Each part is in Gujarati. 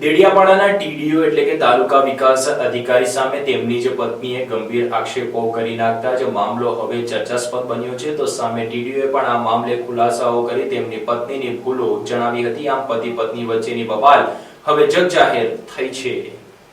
દેડિયાપાડાના ટીડીઓ એટલે કે તાલુકા વિકાસ અધિકારી સામે તેમની જ પત્નીએ ગંભીર આક્ષેપો કરી નાખતા જ મામલો હવે ચર્ચાસ્પદ બન્યો છે, તો સામે ટીડીઓએ પણ આ મામલે ખુલાસાઓ કરી તેમની પત્નીની ભૂલો જણાવી હતી. આમ પતિ પત્ની વચ્ચેની બબાલ હવે જગજાહેર થઈ છે.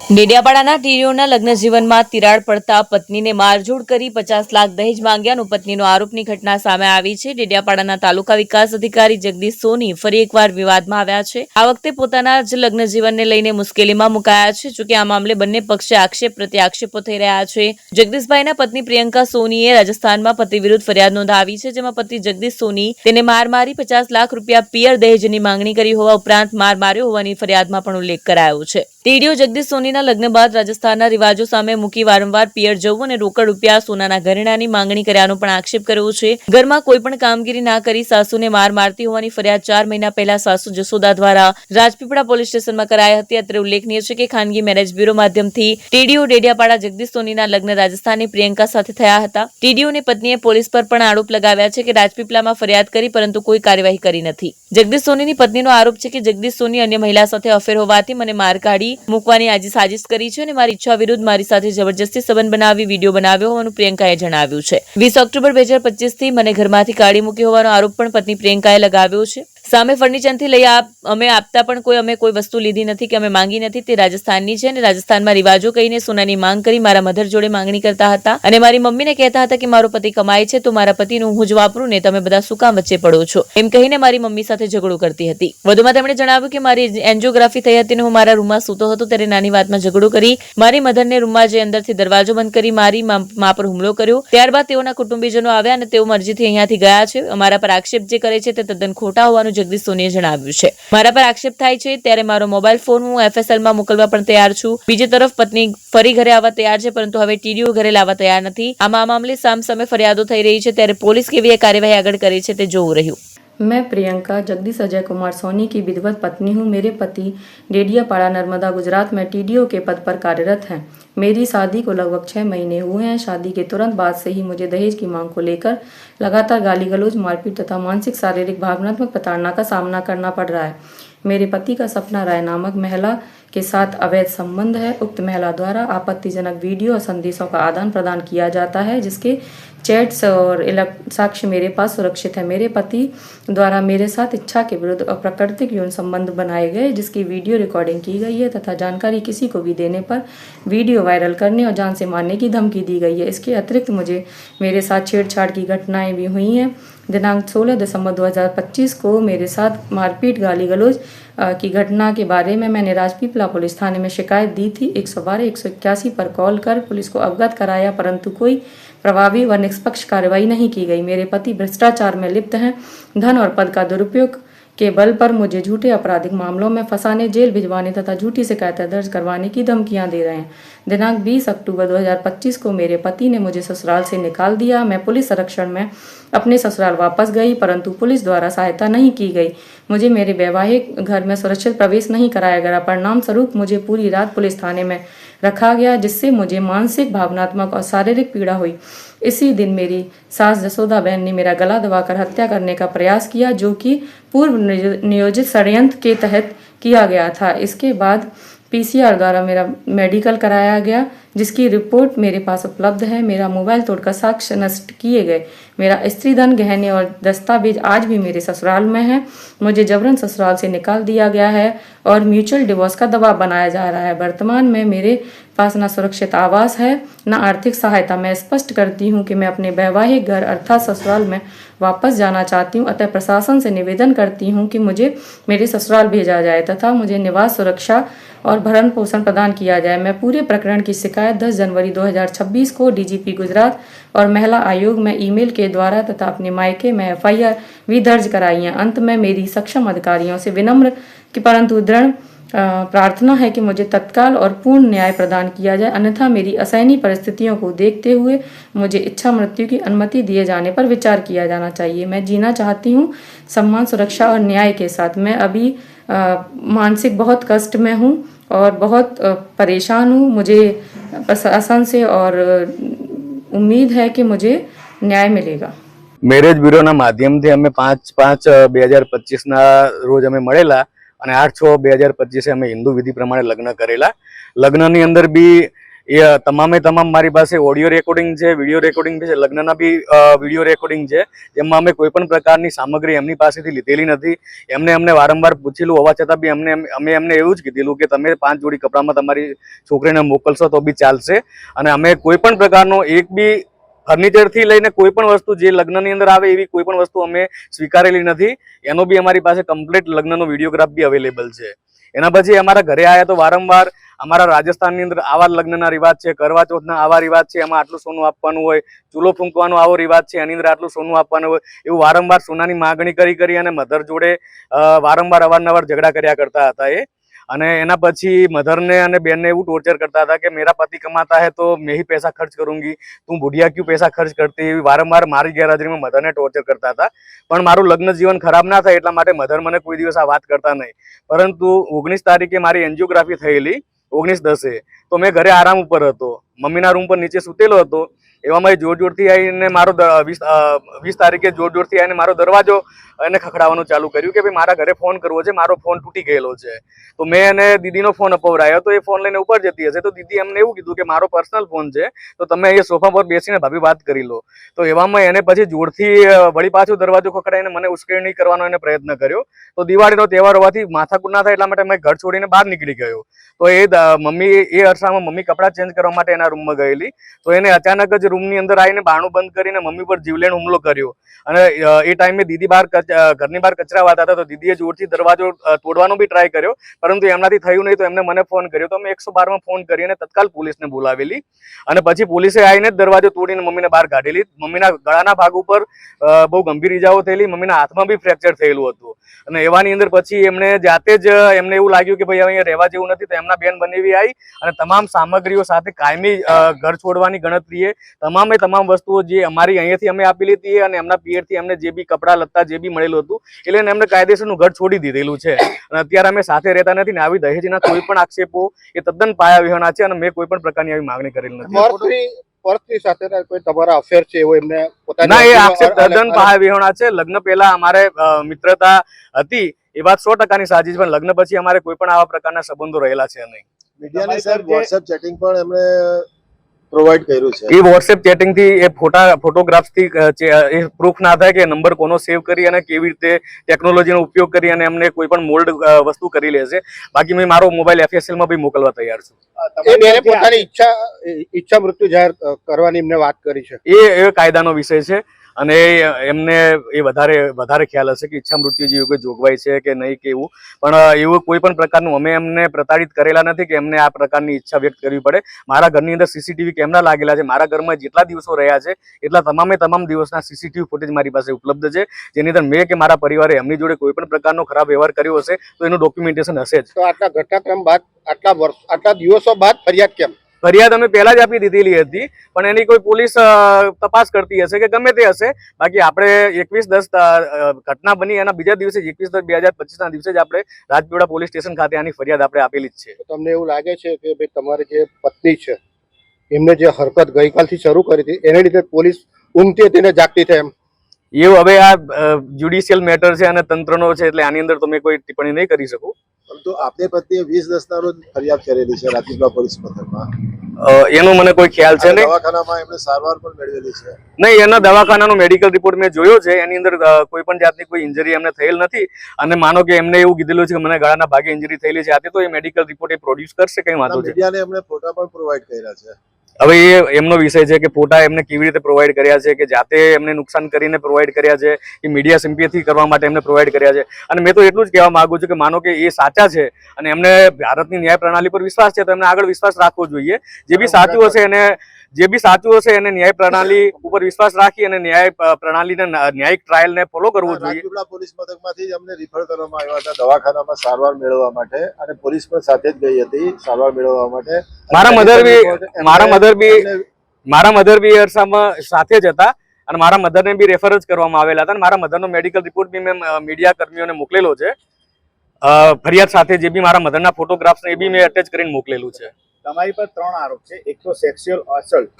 ડેડિયાપાડાના ટીડીઓના લગ્ન જીવનમાં તિરાડ પડતા પત્નીને મારઝૂડ કરી પચાસ લાખ દહેજ માંગ્યાનો પત્નીનો આરોપની ઘટના સામે આવી છે. ડેડિયાપાડાના તાલુકા વિકાસ અધિકારી જગદીશ સોની ફરી એકવાર વિવાદમાં આવ્યા છે. આ વખતે પોતાના જ લગ્ન જીવનને લઈને મુશ્કેલીમાં મુકાયા છે જોકે આ મામલે બંને પક્ષે આક્ષેપ પ્રત્યે આક્ષેપો થઈ રહ્યા છે. જગદીશભાઈના પત્ની પ્રિયંકા સોનીએ રાજસ્થાનમાં પતિ વિરુદ્ધ ફરિયાદ નોંધાવી છે, જેમાં પતિ જગદીશ સોની તેને માર મારી પચાસ લાખ રૂપિયા પિયર દહેજની માંગણી કરી હોવા ઉપરાંત માર માર્યો હોવાની ફરિયાદમાં પણ ઉલ્લેખ કરાયો છે. ટીડીઓ જગદીશ સોનીના લગ્ન બાદ રાજસ્થાનના રિવાજો સામે મૂકી વારંવાર પિયર જવું અને રોકડ રૂપિયા સોનાના ઘરેણાની માંગણી કર્યાનો પણ આક્ષેપ કર્યો છે. ઘરમાં કોઈ પણ કામગીરી ના કરી સાસુને માર મારતી હોવાની ફરિયાદ ચાર મહિના પહેલા સાસુ જસોદા દ્વારા રાજપીપળા પોલીસ સ્ટેશનમાં કરાઈ હતી. અત્રે ઉલ્લેખનીય છે કે ખાનગી મેરેજ બ્યુરો માધ્યમથી ટીડીઓ ડેડિયાપાડા જગદીશ સોનીના લગ્ન રાજસ્થાનની પ્રિયંકા સાથે થયા હતા. ટીડીઓની પત્નીએ પોલીસ પર પણ આરોપ લગાવ્યા છે કે રાજપીપળામાં ફરિયાદ કરી પરંતુ કોઈ કાર્યવાહી કરી નથી. જગદીશ સોનીની પત્નીનો આરોપ છે કે જગદીશ સોની અન્ય મહિલા સાથે અફેર હોવાથી મને માર કાઢી મૂકવાની આજે સાજિશ કરી છે અને મારી ઈચ્છા વિરુદ્ધ મારી સાથે જબરજસ્તી સંબંધ બનાવી, વીડિયો બનાવ્યો હોવાનું પ્રિયંકાએ જણાવ્યું છે. વીસ ઓક્ટોબર બે હજાર પચીસથી મને ઘરમાંથી કાઢી મૂકી હોવાનો આરોપ પણ પત્ની પ્રિયંકાએ લગાવ્યો છે. સામે ફર્નિચરથી લઈ આપ, અમે આપતા પણ કોઈ, અમે કોઈ વસ્તુ લીધી નથી કે અમે માંગી નથી, તે રાજસ્થાનની છે અને રાજસ્થાનમાં રિવાજો કહીને સોનાની માંગ કરી મારા મધર જોડે માંગણી કરતા હતા. અને મારી મમ્મીને કહેતા હતા કે મારો પતિ કમાય છે, તો મારા પતિનું હું જ વાપરું ને તમે બધા શું કામ વચ્ચે પડો છો? એમ કહીને મારી મમ્મી સાથે ઝઘડો કરતી હતી. વધુમાં તેમણે જણાવ્યું કે મારી એન્જિયોગ્રાફી થઈ હતી અને હું મારા રૂમમાં સૂતો હતો, ત્યારે નાની વાતમાં ઝઘડો કરી મારી મધરને રૂમમાં જે અંદરથી દરવાજો બંધ કરી મારી મા પર હુમલો કર્યો. ત્યારબાદ તેઓના કુટુંબીજનો આવ્યા અને તેઓ મરજીથી અહીંયાથી ગયા છે. અમારા પર આક્ષેપ જે કરે છે તે તદ્દન ખોટા હોવાનું જગદીશ સોનીએ જણાવ્યું છે મારા પર આક્ષેપ થાય છે ત્યારે મારો મોબાઈલ ફોન હું એફએસએલ માં મોકલવા પણ તૈયાર છું બીજી તરફ પત્ની ફરી ઘરે આવવા તૈયાર છે પરંતુ હવે ટીડીઓ ઘરે લાવવા તૈયાર નથી આમાં આ મામલે સામસામે ફરિયાદો થઈ રહી છે ત્યારે પોલીસ કેવી કાર્યવાહી આગળ કરે છે તે જોવું રહ્યું मैं प्रियंका जगदीश अजय कुमार सोनी की विधिवत पत्नी हूँ मेरे पति डेडियापाड़ा नर्मदा गुजरात में टीडीओ के पद पर कार्यरत हैं मेरी शादी को लगभग छः महीने हुए हैं। शादी के तुरंत बाद से ही मुझे दहेज की मांग को लेकर लगातार गाली गलौज मारपीट तथा मानसिक, शारीरिक, भावनात्मक प्रताड़ना का सामना करना पड़ रहा है। मेरे पति का सपना राय नामक महिला के साथ अवैध संबंध है। उक्त महिला द्वारा आपत्तिजनक वीडियो और संदेशों का आदान प्रदान किया जाता है, जिसके चैट्स और साक्ष्य मेरे पास सुरक्षित है। मेरे पति द्वारा मेरे साथ इच्छा के विरुद्ध अप्राकृतिक यौन संबंध बनाए गए, जिसकी वीडियो रिकॉर्डिंग की गई है तथा जानकारी किसी को भी देने पर वीडियो वायरल करने और जान से मारने की धमकी दी गई है। इसके अतिरिक्त मुझे मेरे साथ छेड़छाड़ की घटनाएँ भी हुई हैं। दिनांक 16 दिसंबर 2025 को मेरे साथ मारपीट गाली गलौज की घटना के बारे में मैंने राजपीपला पुलिस थाने में शिकायत दी थी। 112 181 पर कॉल कर पुलिस को अवगत कराया, परंतु कोई प्रभावी व निष्पक्ष कार्रवाई नहीं की गई। मेरे पति भ्रष्टाचार में लिप्त हैं। धन और पद का दुरुपयोग के बल पर मुझे झूठे आपराधिक मामलों में फंसाने, जेल भिजवाने तथा झूठी शिकायतें दर्ज करवाने की धमकियाँ दे रहे हैं। दिनांक 20 अक्टूबर 2025 को मेरे पति ने मुझे ससुराल से निकाल दिया। मैं पुलिस संरक्षण में अपने ससुराल वापस गई, परंतु पुलिस द्वारा सहायता नहीं की गई। मुझे मेरे वैवाहिक घर में सुरक्षित प्रवेश नहीं कराया गया। परिणाम स्वरूप मुझे पूरी रात पुलिस थाने में रखा गया, जिससे मुझे मानसिक, भावनात्मक और शारीरिक पीड़ा हुई। इसी दिन मेरी सास जसोदा बहन ने मेरा गला दबाकर हत्या करने का प्रयास किया, जो कि पूर्व नियोजित षडयंत्र के तहत किया गया था। इसके बाद पीसीआर द्वारा मेरा मेडिकल कराया गया। जिसकी रिपोर्ट मेरे पास उपलब्ध है, मेरा मोबाइल तोड़कर साक्ष्य नष्ट किए गए। मेरा स्त्री धन गहने और दस्तावेज़ आज भी मेरे ससुराल में है। मुझे जबरन ससुराल से निकाल दिया गया है और म्यूचुअल डिवोर्स का दबाव बनाया जा रहा है। वर्तमान में मेरे पास न सुरक्षित आवास है, न आर्थिक सहायता। मैं स्पष्ट करती हूँ कि मैं अपने वैवाहिक घर अर्थात ससुराल में वापस जाना चाहती हूँ, अतः प्रशासन से निवेदन करती हूँ कि मुझे मेरे ससुराल भेजा जाए तथा मुझे निवास, सुरक्षा और भरण पोषण प्रदान किया जाए। मैं पूरे प्रकरण की शिकायत 10 जनवरी 2026 को डीजीपी गुजरात और महिला आयोग में ईमेल के द्वारा तथा अपने मायके में एफआईआर भी दर्ज कराई है। अंत में मेरी सक्षम अधिकारियों से विनम्र कि परंतु दृढ़ प्रार्थना है कि मुझे तत्काल और पूर्ण न्याय प्रदान किया जाए। अन्यथा मेरी असहनीय परिस्थितियों को देखते हुए मुझे इच्छा मृत्यु की अनुमति दिए जाने पर विचार किया जाना चाहिए। मैं जीना चाहती हूँ सम्मान, सुरक्षा और न्याय के साथ। मैं अभी मानसिक बहुत कष्ट में हूँ। और बहुत अ, परेशान हूँ मुझे प्रशासन से और अ, उम्मीद है कि मुझे न्याय मिलेगा મેરેજ બ્યુરોના માધ્યમથી અમે પાંચ પાંચ બે હજાર પચીસના રોજ અમે મળેલા અને આઠ છ બે હજાર પચીસે અમે હિન્દુ વિધિ પ્રમાણે લગ્ન કરેલા લગ્નની અંદર બી એ તમામે તમામ મારી પાસે ઓડિયો રેકોર્ડિંગ છે વીડિયો રેકોર્ડિંગ છે, લગ્નના બી વીડિયો રેકોર્ડિંગ છે, જેમાં અમે કોઈ પણ પ્રકારની સામગ્રી એમની પાસેથી લીધેલી નથી. એમને અમને વારંવાર પૂછેલું, હોવા છતાં બી અમને અમે એમને એવું જ કીધેલું કે તમે પાંચ જોડી કપડામાં તમારી છોકરીને મોકલશો તો બી ચાલશે. અને અમે કોઈ પણ પ્રકારનો એક બી ફર્નિચરથી લઈને કોઈ પણ વસ્તુ જે લગ્નની અંદર આવે એવી કોઈ પણ વસ્તુ અમે સ્વીકારેલી નથી. એનો બી અમારી પાસે કમ્પ્લીટ લગ્નનો વિડીયોગ્રાફ બી અવેલેબલ છે. એના પછી અમારા ઘરે આવ્યા તો વારંવાર અમારા રાજસ્થાનની અંદર આવા લગ્નના રિવાજ છે કરવા ચોથના આવા રિવાજ છે, એમાં આટલું સોનું આપવાનું હોય, ચૂલો ફૂંકવાનો આવો રિવાજ છે, એની અંદર આટલું સોનું આપવાનું હોય, એવું વારંવાર સોનાની માગણી કરી કરી અને મધર જોડે વારંવાર અવારનવાર ઝઘડા કર્યા કરતા હતા એ. અને એના પછી મધરને અને બેનને એવું ટોર્ચર કરતા હતા કે મેરા પતિ કમાતા હે તો મેં પૈસા ખર્ચ કરુંગી, તું બુઢિયા ક્યુ પૈસા ખર્ચ કરતી? એવી વારંવાર મારી ગેરહાજરીમાં મધરને ટોર્ચર કરતા હતા. પણ મારું લગ્ન જીવન ખરાબ ના થાય એટલા માટે મધર મને કોઈ દિવસ આ વાત કરતા નહીં. પરંતુ ઓગણીસ તારીખે મારી એન્જિયોગ્રાફી થયેલી. ઓગણીસ દસે. તો મેં ઘરે આરામ ઉપર હતો. મમ્મીના રૂમ પર નીચે સૂતેલો હતો. એવામાં જોર જોરથી આવીને મારો વીસ વીસ તારીખે જોર જોરથી આવીને મારો દરવાજો એને ખખડાવવાનું ચાલુ કર્યું કે ભાઈ મારા ઘરે ફોન કરવો છે, મારો ફોન તૂટી ગયેલો છે. તો મેં એને દીદીનો ફોન અપવરાયો, તો એ ફોન લઈને ઉપર જતી હશે. તો દીદી એમને એવું કીધું કે મારો પર્સનલ ફોન છે, તો તમે અહીંયા સોફા પર બેસીને ભાભી વાત કરી લો. તો એવામાં એને પછી જોરથી વળી પાછું દરવાજો ખખડાઈને મને ઉશ્કેરણી કરવાનો એને પ્રયત્ન કર્યો. તો દિવાળીનો તહેવાર હોવાથી માથાકૂટ ના થાય એટલા માટે મેં ઘર છોડીને બહાર નીકળી ગયો. તો એ મમ્મી, એ અરસામાં મમ્મી કપડાં ચેન્જ કરવા માટે એના રૂમમાં ગયેલી. તો એને અચાનક જ રૂમની અંદર આવીને બાણું બંધ કરીને મમ્મી પર જીવલેણ હુમલો કર્યો. અને એ ટાઈમે દીદી બહાર ઘરની બહાર કચરા વાતા હતા તો દીદીએ જોરથી દરવાજો તોડવાનો બી ટ્રાય કર્યો. પરંતુ એમનાથી થયું નહીં તો એમને મને ફોન કર્યો. તો અમે એકસો બારમાં ફોન કરીને તત્કાલ પોલીસને બોલાવેલી. અને પછી પોલીસે આવીને જ દરવાજો તોડીને મમ્મીને બહાર કાઢેલી. મમ્મીના ગળાના ભાગ ઉપર બહુ ગંભીર ઈજાઓ થયેલી. મમ્મીના હાથમાં બી ફ્રેક્ચર થયેલું હતું. અને એવાની અંદર પછી એમને જાતે જ એમને એવું લાગ્યું કે ભાઈ અહીંયા રહેવા જેવું નથી, તો એમના બેન બનેવી આવી અને તમામ સામગ્રીઓ સાથે કાયમી ઘર છોડવાની ગણતરીએ, તમામે તમામ વસ્તુઓ જે અમારી અહીંયાથી અમે આપેલી હતી અને એમના પિયરથી એમને જે બી કપડાં લત્તા જે બી મળેલું હતું, એટલે એમને કાયદેસરનું ઘર છોડી દીધેલું છે. અને અત્યારે અમે સાથે રહેતા નથી ને આવી દહેજના કોઈ પણ આક્ષેપો એ તદ્દન પાયા વિહોણા છે અને મેં કોઈ પણ પ્રકારની આવી માંગણી કરેલી નથી. પરસ્ત્રી સાથે કોઈ તમારા અફેર છે એવો એમને પોતાની ના એ આક્ષેપ તદ્દન પાયા વિહોણા છે. લગ્ન પહેલા અમારે મિત્રતા હતી. એ વાત સો ટકાની સાચી છે પણ લગ્ન પછી અમારે કોઈ પણ આવા પ્રકારના સંબંધો રહેલા છે નહીં. મીડિયાની સર વોટ્સએપ ચેટિંગ પણ એમણે પ્રોવાઈડ કર્યું છે. એ વોટ્સએપ ચેટિંગથી એ ફોટા ફોટોગ્રાફ્સથી એ પ્રૂફ ના થાય કે નંબર કોનો સેવ કરી અને કેવી રીતે ટેકનોલોજીનો ઉપયોગ કરી અને એમને કોઈ પણ મોલ્ડ વસ્તુ કરી લેશે બાકી મેં મારો મોબાઈલ એફએસએલમાં બી મોકલવા તૈયાર છું. એ પોતાની ઈચ્છા ઈચ્છા મૃત્યુ જાહેર કરવાની એમને વાત કરી છે. એ એ કાયદાનો વિષય છે. અને એમને એ વધારે વધારે ખ્યાલ હશે કે ઈચ્છા મૃત્યુ જેવી કોઈ જોગવાઈ છે કે નહીં કે એવું. પણ એવું કોઈ પણ પ્રકારનું અમે એમને પ્રતાડિત કરેલા નથી કે એમને આ પ્રકારની ઈચ્છા વ્યક્ત કરવી પડે. મારા ઘરની અંદર સીસીટીવી કેમેરા લાગેલા છે. મારા ઘરમાં જેટલા દિવસો રહ્યા છે, એટલા તમામે તમામ દિવસના સીસીટીવી ફૂટેજ મારી પાસે ઉપલબ્ધ છે. જેની અંદર મેં કે મારા પરિવારે એમની જોડે કોઈ પણ પ્રકારનો ખરાબ વ્યવહાર કર્યો હશે, તો એનું ડોક્યુમેન્ટેશન હશે જ. તો આટલા ઘટનાક્રમ બાદ, આટલા વર્ષ, આટલા દિવસો બાદ ફરિયાદ કેમ? ફરિયાદ અમે પહેલા જ આપી દીધેલી હતી પણ એની કોઈ પોલીસ તપાસ કરતી હશે કે ગમે તે હશે. બાકી આપણે એકવીસ દસ ઘટના બની એના બીજા દિવસે એકવીસ દસ બે હજાર પચીસના દિવસે જ આપણે રાજપીપળા પોલીસ સ્ટેશન ખાતે આની ફરિયાદ આપણે આપેલી જ છે. તમને એવું લાગે છે કે ભાઈ તમારી જે પત્ની છે એમને જે હરકત ગઈકાલથી શરૂ કરી હતી એને લીધે પોલીસ ઊંઘતી હતી ને જાગતી થઈ એમ? એવું હવે આ જ્યુડિશિયલ મેટર છે અને તંત્રનો છે એટલે આની અંદર તમે કોઈ ટિપ્પણી નહીં કરી શકો. પરંતુ આપની પત્નીએ વીસ દસના રોજ ફરિયાદ કરેલી છે રાજપીપળા પોલીસ મથકમાં એનો મને કોઈ ખ્યાલ છે નહીં. દવાખાનામાં એમણે સારવાર પણ મેળવેલી છે. નહીં એના દવાખાનાનો મેડિકલ રિપોર્ટ મેં જોયો છે. એની અંદર કોઈ પણ જાતની કોઈ ઇન્જરી એમને થયેલ નથી. અને માનો કે એમને એવું કીધેલું છે કે મને ગળાના ભાગે ઇન્જરી થયેલી છે. આથી તો એ મેડિકલ રિપોર્ટ એ પ્રોડ્યુસ કરશે કઈ વાંધો છે. મીડિયાને એમણે ફોટા પણ પ્રોવાઈડ કર્યા છે. હવે એ એમનો વિષય છે કે ફોટા એમને કેવી રીતે પ્રોવાઈડ કર્યા છે કે જાતે એમને નુકસાન કરીને પ્રોવાઈડ કર્યા છે કે મીડિયા સિમ્પેથી કરવા માટે એમને પ્રોવાઈડ કર્યા છે. અને મેં તો એટલું જ કહેવા માગું છું કે માનો કે એ સાચા છે અને એમને ભારતની ન્યાય પ્રણાલી પર વિશ્વાસ છે તો એમને આગળ વિશ્વાસ રાખવો જોઈએ. જે બી સાચું હશે એને જે બી સાચું હશે એને ન્યાય પ્રણાલી ઉપર વિશ્વાસ રાખી અને ન્યાય પ્રણાલી પ્રણાલીને ન- ન્યાયિક ટ્રાયલને ફોલો કરવો જોઈએ. રાજપીપળા પોલીસ મથકમાંથી જ અમને રિફર કરવામાં આવ્યા હતા દવાખાનામાં સારવાર મેળવવા માટે અને પોલીસ પણ સાથે જ ગઈ હતી સારવાર મેળવવા માટે. મારા મધર બી મારા મધર બી મારા મધર બી અરસામાં સાથે જ હતા અને મારા મધરને બી રેફર જ કરવામાં આવેલા હતા અને મારા મધરનો મેડિકલ રિપોર્ટ બી મેં મીડિયા કર્મીઓને મોકલેલો છે. ફરિયાદ સાથે જે બી મારા મધરના ફોટોગ્રાફ્સ એ બી મેં અટેચ કરીને મોકલેલું છે. તમારી પર ત્રણ આરોપ છે. એક તો સેક્સ્યુઅલ અસલ્ટ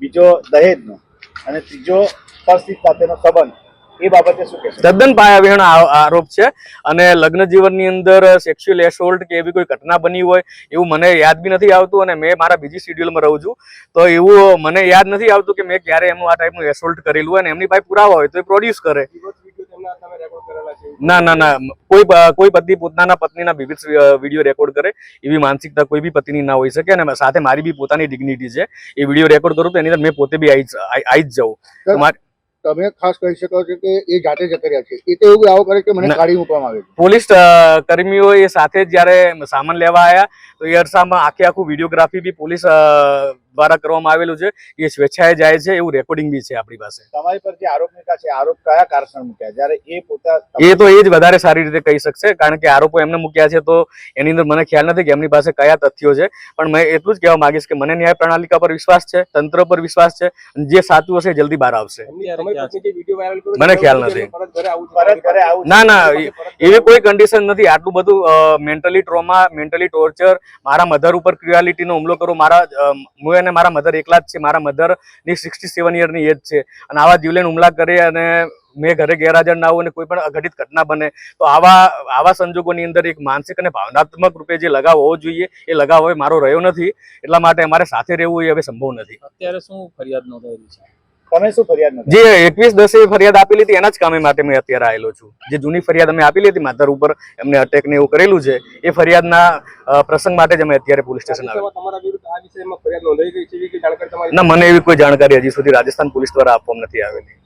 બીજો દહેજનો અને ત્રીજો પરિસ્થિતિ સાથેનો સંબંધ. એ બાબતે શું કહેશો? તદ્દન પાયાવિહીન આ- આરોપ છે અને લગ્ન જીવનની અંદર સેક્સ્યુઅલ એસોલ્ટ કે એવી કોઈ ઘટના બની હોય એવું મને યાદ બી નથી આવતું અને મેં મારા બીજી શિડ્યુલમાં રહું છું. તો એવું મને યાદ નથી આવતું કે મેં ક્યારે એમનું આ ટાઈપનું એસોલ્ટ કરેલું હોય અને એમની પાસે પુરાવા હોય તો એ પ્રોડ્યુસ કરે. ના ના ના. કોઈ કોઈ પતિ પોતાના પત્નીના વિવિધ વીડિયો રેકોર્ડ કરે એવી માનસિકતા કોઈ બી પતિની ના હોઈ શકે અને સાથે મારી બી પોતાની ડિગ્નિટી છે. એ વીડિયો રેકોર્ડ કરું તો એની અંદર મેં પોતે બી આવી જ જાઉં. તમે ખાસ કહી શકો છો કે એ જાતે જ કર્યા છે. એ તો એવું આવો કરે કે મને કાઢી મૂકવામાં આવે પોલીસ કર્મીઓ એ સાથે જ્યારે સામાન લેવા આવ્યા તો એ અરસામાં આખે આખું વિડીયોગ્રાફી બી પોલીસ દ્વારા કરવામાં આવેલું છે. એ સ્વેચ્છાએ જાય છે એવું રેકોર્ડિંગ બી છે આપણી પાસે. તમારી પર જે આરોપ મૂક્યા છે આરોપ કયા કારણસર મૂક્યા? જ્યારે એ પોતા એ તો એ જ વધારે સારી રીતે કહી શકશે કારણ કે આરોપો એમને મૂક્યા છે તો એની અંદર મને ખ્યાલ નથી કે એમની પાસે કયા તથ્યો છે. પણ મેં એટલું જ કહેવા માંગીશ કે મને ન્યાય પ્રણાલિકા પર વિશ્વાસ છે તંત્ર પર વિશ્વાસ છે જે સાચું હશે એ જલ્દી બહાર આવશે. મને ખ્યાલ નથી. પરત ના ના એવી કોઈ કન્ડિશન નથી. આટલું બધું મેન્ટલી ટ્રોમા મેન્ટલી ટોર્ચર મારા મધર ઉપર ક્રુઆલિટીનો હુમલો કરો મારા હું અને મારા મધર એકલા જ છે. મારા મધરની સિક્સટી સેવન યરની એજ છે. અને આવા જીવલેણ હુમલા કરે અને મેં ઘરે ગેરહાજર ના હોઉં અને કોઈ પણ અઘટિત ઘટના બને તો આવા આવા સંજોગોની અંદર એક માનસિક અને ભાવનાત્મક રૂપે જે લગાવ હોવો જોઈએ એ લગાવ હવે મારો રહ્યો નથી. એટલા માટે અમારે સાથે રહેવું એ હવે સંભવ નથી. અત્યારે શું ફરિયાદ નોંધાયેલી છે? તમે શું ફરિયાદ જે એકવીસ દસે ફરિયાદ આપેલી હતી એના જ કામે માટે મેં અત્યારે આવેલો છું. જે જૂની ફરિયાદ અમે આપેલી હતી માધર ઉપર એમને અટેક ને એવું કરેલું છે એ ફરિયાદના પ્રસંગ માટે જ અમે અત્યારે પોલીસ સ્ટેશન આવ્યા આ ના મને એવી કોઈ જાણકારી હજી સુધી રાજસ્થાન પોલીસ દ્વારા આપવામાં નથી આવેલી.